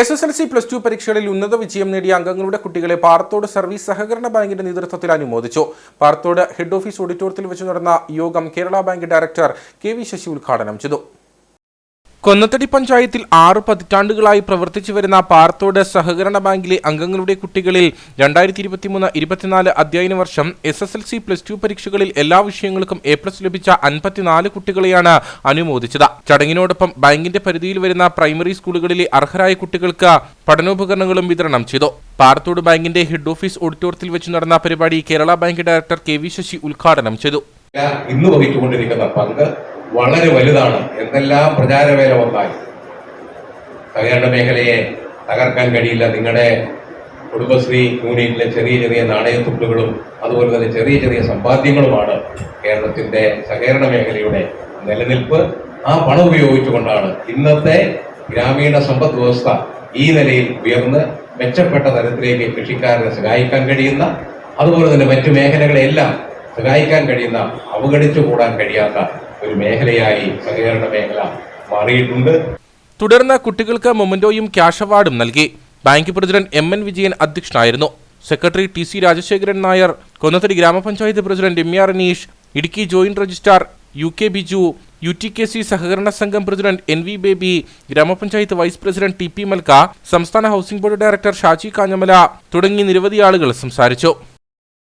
S S L C plus two പരീക്ഷകളിൽ ഉന്നത വിജയം നേടിയ അംഗങ്ങളുടെ കുട്ടികളെ പാറത്തോട് സർവീസ് സഹകരണ ബാങ്കിന്റെ നേതൃത്വത്തിൽ അനുമോദിച്ചു. പാറത്തോട് ഹെഡ് ഓഫീസ് ഓഡിറ്റോറിയത്തിൽ വെച്ച് നടന്ന യോഗം Kerala bank director K V Sasi ഉദ്ഘാടനം ചെയ്തു. കൊന്നത്തടി പഞ്ചായത്തിൽ ആറ് പതിറ്റാണ്ടുകളായി പ്രവർത്തിച്ചു വരുന്ന പാർത്തോട് സഹകരണ ബാങ്കിലെ അംഗങ്ങളുടെ കുട്ടികളിൽ രണ്ടായിരത്തി ഇരുപത്തിമൂന്ന് ഇരുപത്തിനാല് അധ്യയന വർഷം S S L C plus two പരീക്ഷകളിൽ എല്ലാ വിഷയങ്ങൾക്കും എ പ്ലസ് ലഭിച്ച അൻപത്തിനാല് കുട്ടികളെയാണ് അനുമോദിച്ചത്. ചടങ്ങിനോടൊപ്പം ബാങ്കിന്റെ പരിധിയിൽ വരുന്ന പ്രൈമറി സ്കൂളുകളിലെ അർഹരായ കുട്ടികൾക്ക് പഠനോപകരണങ്ങളും വിതരണം ചെയ്തു. പാർത്തോട് ബാങ്കിന്റെ ഹെഡ് ഓഫീസ് ഓഡിറ്റോറിയത്തിൽ വെച്ച് നടന്ന പരിപാടി Kerala bank director K V Sasi ഉദ്ഘാടനം ചെയ്തു. ഇന്ന് വഹിച്ചുകൊണ്ടിരിക്കുന്ന പങ്ക് വളരെ വലുതാണ്. എന്തെല്ലാം പ്രചാരവേല വന്നാൽ സഹകരണ മേഖലയെ തകർക്കാൻ കഴിയില്ല. നിങ്ങളുടെ കുടുംബശ്രീ യൂണിയനിലെ ചെറിയ ചെറിയ നാണയത്തുട്ടുകളും അതുപോലെ തന്നെ ചെറിയ ചെറിയ സമ്പാദ്യങ്ങളുമാണ് കേരളത്തിന്റെ സഹകരണ മേഖലയുടെ നിലനിൽപ്പ്. ആ പണം ഉപയോഗിച്ചുകൊണ്ടാണ് ഇന്നത്തെ ഗ്രാമീണ സമ്പദ് വ്യവസ്ഥ ഈ നിലയിൽ ഉയർന്ന് മെച്ചപ്പെട്ട തരത്തിലേക്ക് കൃഷിക്കാരനെ സഹായിക്കാൻ കഴിയുന്ന അതുപോലെ തന്നെ മറ്റു മേഖലകളെല്ലാം സഹായിക്കാൻ കഴിയുന്ന അവഗണിച്ചു കൂടാൻ കഴിയാത്ത ഒരു മേഖലയായി സഹകരണ മേഖല മാറിയിട്ടുണ്ട്. തുടർന്ന് കുട്ടികൾക്ക് മൊമന്റോയും ക്യാഷ് അവാർഡും നൽകി. Bank president M N Vijayan അധ്യക്ഷനായിരുന്നു. Secretary T C Rajasekharan Nair Konnathady ഗ്രാമപഞ്ചായത്ത് president M R Aneesh Idukki joint registrar U K Biju U T K C സഹകരണ സംഘം പ്രസിഡന്റ് എൻ വി ബേബി ഗ്രാമപഞ്ചായത്ത് vice president T P Malka സംസ്ഥാന housing board director Shaji Kanjamala തുടങ്ങി നിരവധി ആളുകൾ സംസാരിച്ചു.